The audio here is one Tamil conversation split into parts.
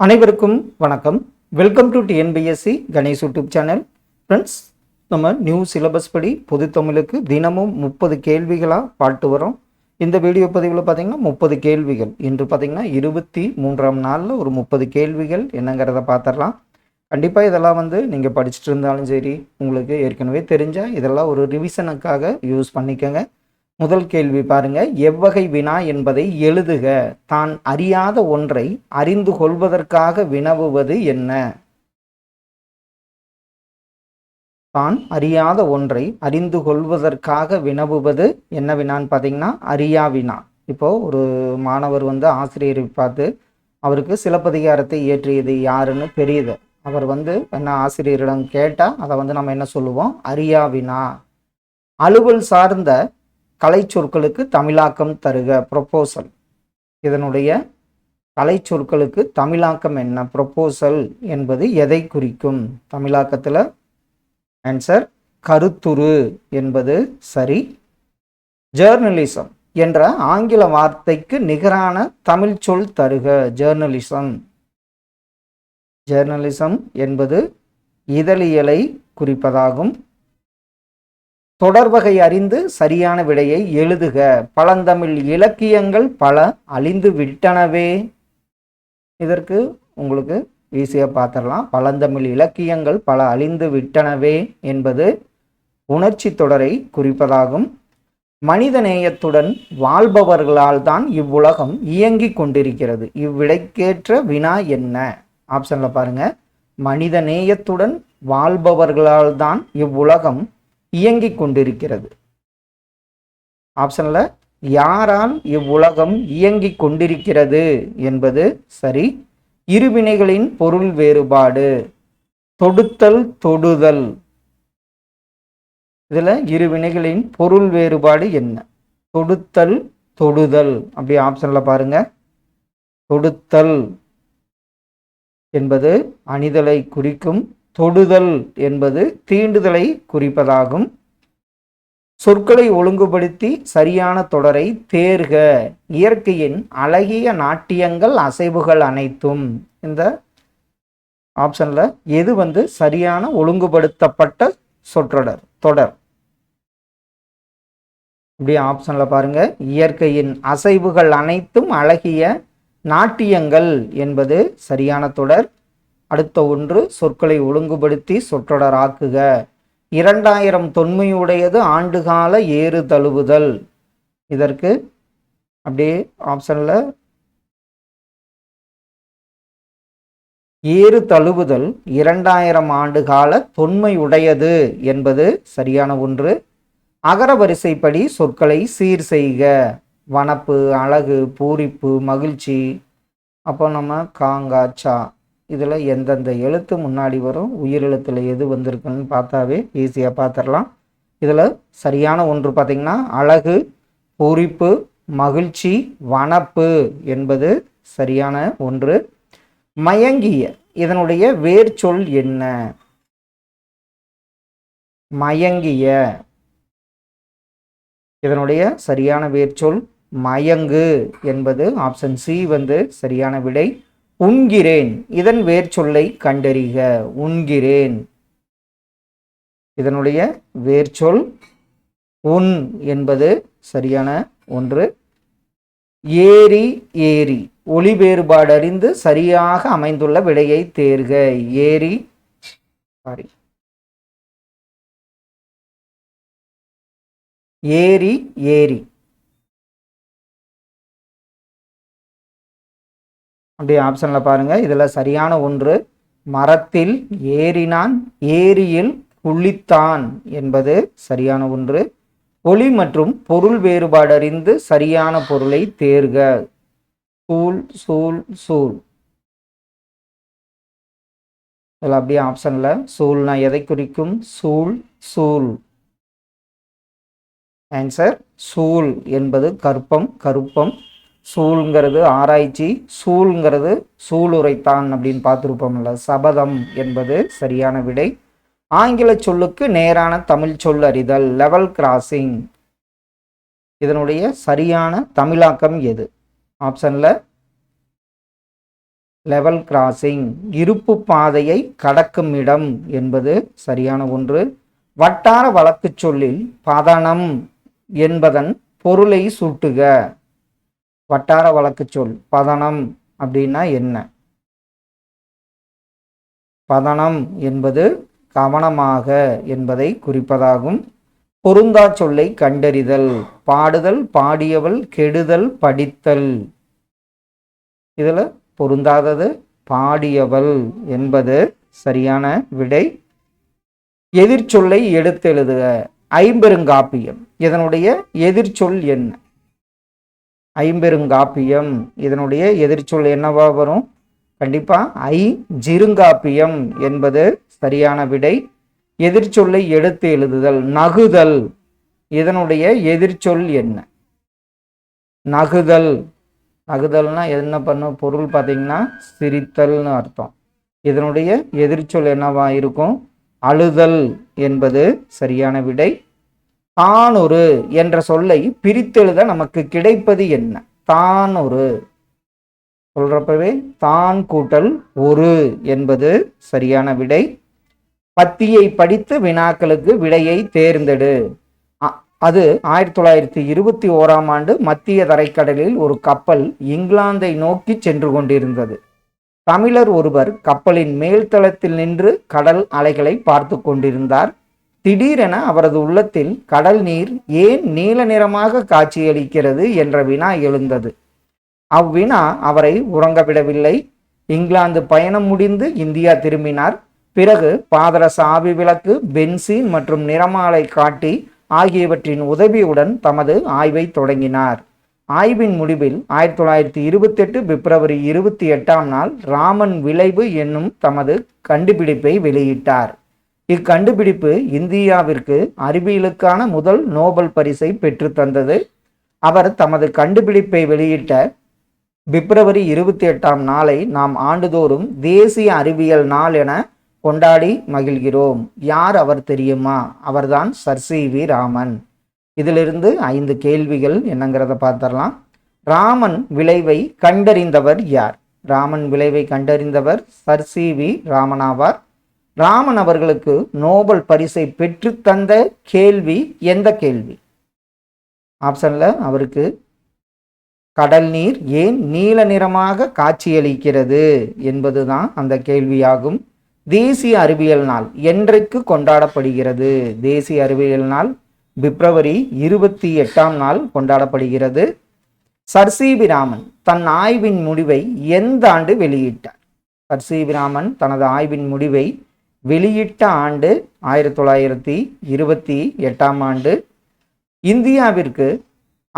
அனைவருக்கும் வணக்கம். Welcome to TNPSC Ganesh YouTube channel friends நம்ம நியூ சிலபஸ் படி பொது தமிழுக்கு தினமும் முப்பது கேள்விகளாக பாட்டு வரோம் இந்த வீடியோ பதிவில் பார்த்தீங்கன்னா முப்பது கேள்விகள். இன்று பார்த்தீங்கன்னா இருபத்தி மூன்றாம் நாளில் ஒரு முப்பது கேள்விகள் என்னங்கிறத பார்த்துடலாம் கண்டிப்பாக இதெல்லாம் வந்து நீங்கள் படிச்சுட்டு இருந்தாலும் சரி உங்களுக்கு ஏற்கனவே தெரிஞ்சால் இதெல்லாம் ஒரு ரிவிஷனுக்காக யூஸ் பண்ணிக்கோங்க. முதல் கேள்வி பாருங்க. எவ்வகை வினா என்பதை எழுதுக. தான் அறியாத ஒன்றை அறிந்து கொள்வதற்காக வினவுவது என்ன? தான் அறியாத ஒன்றை அறிந்து கொள்வதற்காக வினவுவது என்ன வினான்னு பார்த்தீங்கன்னா அறியா வினா. இப்போ ஒரு மாணவர் வந்து ஆசிரியரை பார்த்து அவருக்கு சிலப்பதிகாரத்தை இயற்றியது யாருன்னு தெரியுது. அவர் வந்து என்ன ஆசிரியரிடம் கேட்டால் அதை வந்து நம்ம என்ன சொல்லுவோம்? அறியா வினா. அலுவல் சார்ந்த கலை சொற்களுக்கு தமிழாக்கம் தருக ப்ரொப்போசல் இதனுடைய கலை சொற்களுக்கு தமிழாக்கம் என்ன ப்ரொப்போசல் என்பது எதை குறிக்கும்? தமிழாக்கத்தில் ஆன்சர் கருத்துரு என்பது சரி. ஜேர்னலிசம் என்ற ஆங்கில வார்த்தைக்கு நிகரான தமிழ் சொல் தருக ஜேர்னலிசம் ஜேர்னலிசம் என்பது இதழியலை குறிப்பதாகும். தொடர்வகை அறிந்து சரியான விடையை எழுதுக. பழந்தமிழ் இலக்கியங்கள் பல அழிந்து விட்டனவே. இதற்கு உங்களுக்கு ஈஸியாக பார்த்துடலாம் பழந்தமிழ் இலக்கியங்கள் பல அழிந்து விட்டனவே என்பது உணர்ச்சி தொடரை குறிப்பதாகும். மனித நேயத்துடன் வாழ்பவர்களால் தான் இவ்வுலகம் இயங்கிக் கொண்டிருக்கிறது. இவ்விடைக்கேற்ற வினா என்ன? ஆப்ஷனில் பாருங்க. மனித நேயத்துடன் வாழ்பவர்களால் தான் இவ்வுலகம் இயங்கிக் கொண்டிருக்கிறது. ஆப்ஷனில் யாரால் இவ்வுலகம் இயங்கிக் கொண்டிருக்கிறது? என்பது சரி. இருவினைகளின் பொருள் வேறுபாடு. தொடுத்தல் தொடுதல். இதில் இருவினைகளின் பொருள் வேறுபாடு என்ன? தொடுத்தல் தொடுதல். அப்படி ஆப்ஷனில் பாருங்க. தொடுத்தல் என்பது அணிதலை குறிக்கும் தொடுதல் என்பது தீண்டுதலை குறிப்பதாகும். சொற்களை ஒழுங்குபடுத்தி சரியான தொடரை தேர்க. இயற்கையின் அழகிய நாட்டியங்கள் அசைவுகள் அனைத்தும். இந்த ஆப்ஷனில் எது வந்து சரியான ஒழுங்குபடுத்தப்பட்ட சொற்றொடர் தொடர்? இப்படியே ஆப்ஷனில் பாருங்க. இயற்கையின் அசைவுகள் அனைத்தும் அழகிய நாட்டியங்கள் என்பது சரியான தொடர். அடுத்த ஒன்று சொற்களை ஒழுங்குபடுத்தி சொற்றொடராக்குக. இரண்டாயிரம் தொன்மையுடையது ஆண்டுகால ஏறு தழுவுதல். இதற்கு அப்படியே ஆப்ஷனில் ஏறு தழுவுதல் இரண்டாயிரம் ஆண்டு கால தொன்மையுடையது என்பது சரியான ஒன்று. அகர வரிசைப்படி சொற்களை சீர் செய்க. வனப்பு அழகு பூரிப்பு மகிழ்ச்சி. அப்போ நம்ம காங்காச்சா இதில் எந்தெந்த எழுத்து முன்னாடி வரும் உயிரெழுத்தில் எது வந்திருக்குன்னு பார்த்தாவே ஈஸியாக பார்த்துடலாம். இதில் சரியான ஒன்று பார்த்திங்கன்னா அழகு பூரிப்பு மகிழ்ச்சி வனப்பு என்பது சரியான ஒன்று. மயங்கிய இதனுடைய வேர் சொல் என்ன? மயங்கிய. இதனுடைய சரியான வேர்ச்சொல் மயங்கு என்பது ஆப்ஷன் சி வந்து சரியான விடை. உண்கிறேன். இதன் வேர் சொல்லை கண்டறிக. உண்கிறேன். இதனுடைய வேர்ச்சொல் உன் என்பது சரியான ஒன்று. ஏரி ஏரி. ஒளி வேறுபாடு அறிந்து சரியாக அமைந்துள்ள விடையை தேர்க. ஏரி சாரி ஏரி ஏரி. அப்படியே ஆப்ஷனில் பாருங்கள் இதில் சரியான ஒன்று. மரத்தில் ஏறினான். ஏரியில் குளித்தான் என்பது சரியான ஒன்று. ஒளி மற்றும் பொருள் வேறுபாடு அறிந்து சரியான பொருளை தேர்க. சூழ் சூழ் சூழ். இதில் அப்படியே ஆப்ஷனில் சூழ்னா எதை குறிக்கும்? சூழ் சூழ். ஆன்சர் சூழ் என்பது கற்பம் கருப்பம். சூழ்ங்கிறது ஆராய்ச்சி சூழ்ங்கிறது சூளுரைத்தான் அப்படின்னு பார்த்துருப்போம்ல. சபதம் என்பது சரியான விடை. ஆங்கில சொல்லுக்கு நேரான தமிழ் சொல் அறிதல் லெவல் கிராசிங் இதனுடைய சரியான தமிழாக்கம் எது? ஆப்ஷனில் லெவல் கிராசிங் இருப்பு பாதையை கடக்கும் இடம் என்பது சரியான ஒன்று. வட்டார வழக்குச் சொல்லில் பதனம் என்பதன் பொருளை சூட்டுக. வட்டார வழக்குச் சொல் பதனம் அப்படின்னா என்ன? பதனம் என்பது கவனமாக என்பதை குறிப்பதாகும். பொருந்தா சொல்லை கண்டறிதல் பாடுதல் பாடியவள் கெடுதல் படித்தல். இதில் பொருந்தாதது பாடியவள் என்பது சரியான விடை. எதிர்ச்சொல்லை எடுத்தெழுதுக ஐம்பெருங்காப்பியம். இதனுடைய எதிர்ச்சொல் என்ன? ஐம்பெருங்காப்பியம். இதனுடைய எதிர்ச்சொல் என்னவா வரும்? கண்டிப்பா ஐ ஜிருங்காப்பியம் என்பது சரியான விடை. எதிர்ச்சொல்லை எடுத்து எழுதுதல் நகுதல். இதனுடைய எதிர்ச்சொல் என்ன? நகுதல். நகுதல்னா என்ன பண்ணும்? பொருள் பார்த்தீங்கன்னா சிரித்தல்னு அர்த்தம். இதனுடைய எதிர்ச்சொல் என்னவா இருக்கும்? அழுதல் என்பது சரியான விடை. தானொரு என்ற சொல்லை பிரித்தெழுத நமக்கு கிடைப்பது என்ன? தானொரு. சொல்றப்பவே தான் கூட்டல் ஒரு என்பது சரியான விடை. பத்தியை படித்து வினாக்களுக்கு விடையை தேர்ந்தெடு. அ- அது ஆயிரத்தி தொள்ளாயிரத்தி இருபத்தி ஓராம் ஆண்டு மத்திய தரைக்கடலில் ஒரு கப்பல் இங்கிலாந்தை நோக்கி சென்று கொண்டிருந்தது. தமிழர் ஒருவர் கப்பலின் மேல்தளத்தில் நின்று கடல் அலைகளை பார்த்து கொண்டிருந்தார். திடீரென அவரது உள்ளத்தில் கடல் நீர் ஏன் நீல நிறமாக காட்சியளிக்கிறது என்ற வினா எழுந்தது. அவ்வினா அவரை உறங்கவிடவில்லை. இங்கிலாந்து பயணம் முடிந்து இந்தியா திரும்பினார். பிறகு பாதரச ஆவி விளக்கு பென்சின் மற்றும் நிறமாலை காட்டி ஆகியவற்றின் உதவியுடன் தமது ஆய்வை தொடங்கினார். ஆய்வின் முடிவில் ஆயிரத்தி தொள்ளாயிரத்தி இருபத்தெட்டு பிப்ரவரி இருபத்தி எட்டாம் நாள் ராமன் விளைவு என்னும் தமது கண்டுபிடிப்பை வெளியிட்டார். இக்கண்டுபிடிப்பு இந்தியாவிற்கு அறிவியலுக்கான முதல் நோபல் பரிசை பெற்றுத்தந்தது அவர் தமது கண்டுபிடிப்பை வெளியிட்ட பிப்ரவரி இருபத்தி எட்டாம் நாளை நாம் ஆண்டுதோறும் தேசிய அறிவியல் நாள் என கொண்டாடி மகிழ்கிறோம். யார் அவர் தெரியுமா? அவர்தான் சர் சி வி ராமன். இதிலிருந்து ஐந்து கேள்விகள் என்னங்கிறத பார்த்துடலாம். ராமன் விளைவை கண்டறிந்தவர் யார்? ராமன் விளைவை கண்டறிந்தவர் சர் சி வி ராமனாவார் ராமன் அவர்களுக்கு நோபல் பரிசை பெற்று தந்த கேள்வி எந்த கேள்வி? ஆப்ஷன்ல அவருக்கு கடல் நீர் ஏன் நீல நிறமாக காட்சியளிக்கிறது? என்பதுதான் அந்த கேள்வியாகும். தேசிய அறிவியல் நாள் என்றைக்கு கொண்டாடப்படுகிறது? தேசிய அறிவியல் நாள் பிப்ரவரி இருபத்தி எட்டாம் நாள் கொண்டாடப்படுகிறது. சர் ராமன் தன் ஆய்வின் முடிவை எந்த ஆண்டு வெளியிட்டார்? சர் ராமன் தனது ஆய்வின் முடிவை வெளியிட்ட ஆண்டு ஆயிரத்தி தொள்ளாயிரத்தி இருபத்தி எட்டாம் ஆண்டு இந்தியாவிற்கு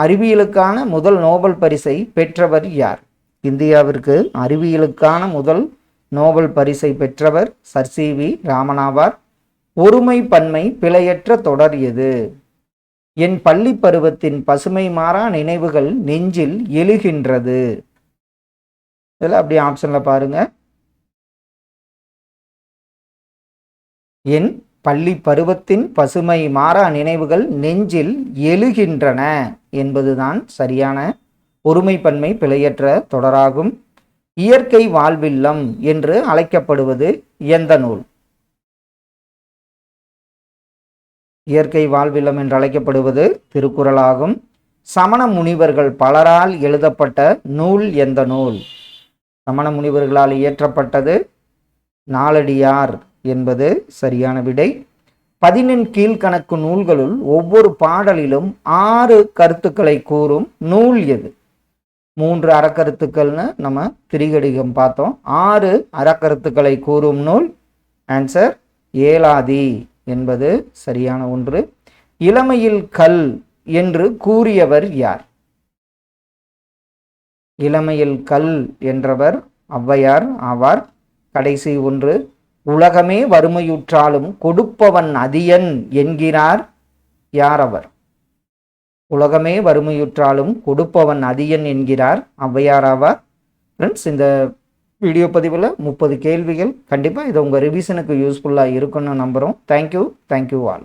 அறிவியலுக்கான முதல் நோபல் பரிசை பெற்றவர் யார்? இந்தியாவிற்கு அறிவியலுக்கான முதல் நோபல் பரிசை பெற்றவர் சர் சி வி ராமனாவார். ஒருமை பன்மை பிழையற்ற தொடர் எது? என் பள்ளி பருவத்தின் பசுமை மாறா நினைவுகள் நெஞ்சில் எழுகின்றது. இதில் அப்படியே ஆப்ஷனில் பாருங்கள் என் பள்ளி பருவத்தின் பசுமை மாறா நினைவுகள் நெஞ்சில் எழுகின்றன என்பதுதான் சரியான ஒருமைப்பன்மை பிழையற்ற தொடராகும். இயற்கை வாழ்வில்லம் என்று அழைக்கப்படுவது எந்த நூல்? இயற்கை வாழ்வில்லம் என்று அழைக்கப்படுவது திருக்குறளாகும். சமண முனிவர்கள் பலரால் எழுதப்பட்ட நூல் எந்த நூல்? சமண முனிவர்களால் இயற்றப்பட்டது நாலடியார் என்பது சரியான விடை. பதினெண் கீழ்கணக்கு நூல்களுள் ஒவ்வொரு பாடலிலும் ஆறு கருத்துக்களை கூறும் நூல் எது? மூன்று அறக்கருத்துக்கள்னு நம்ம திரிகடிகம் பார்த்தோம். ஆறு அறக்கருத்துக்களை கூறும் நூல் ஆன்சர் ஏலாதி என்பது சரியான ஒன்று. இளமையில் கல் என்று கூறியவர் யார்? இளமையில் கல் என்றவர் ஔவையார் ஆவார். கடைசி ஒன்று உலகமே வறுமையுற்றாலும் கொடுப்பவன் அதியன் என்கிறார் யார் அவர் உலகமே வறுமையுற்றாலும் கொடுப்பவன் அதியன் என்கிறார் ஔவையார் ஆவார் ஃப்ரெண்ட்ஸ் இந்த வீடியோ பதிவில் முப்பது கேள்விகள். கண்டிப்பாக இது உங்கள் ரிவிஷனுக்கு யூஸ்ஃபுல்லாக இருக்குன்னு நம்புகிறோம் தேங்க்யூ தேங்க்யூ ஆல்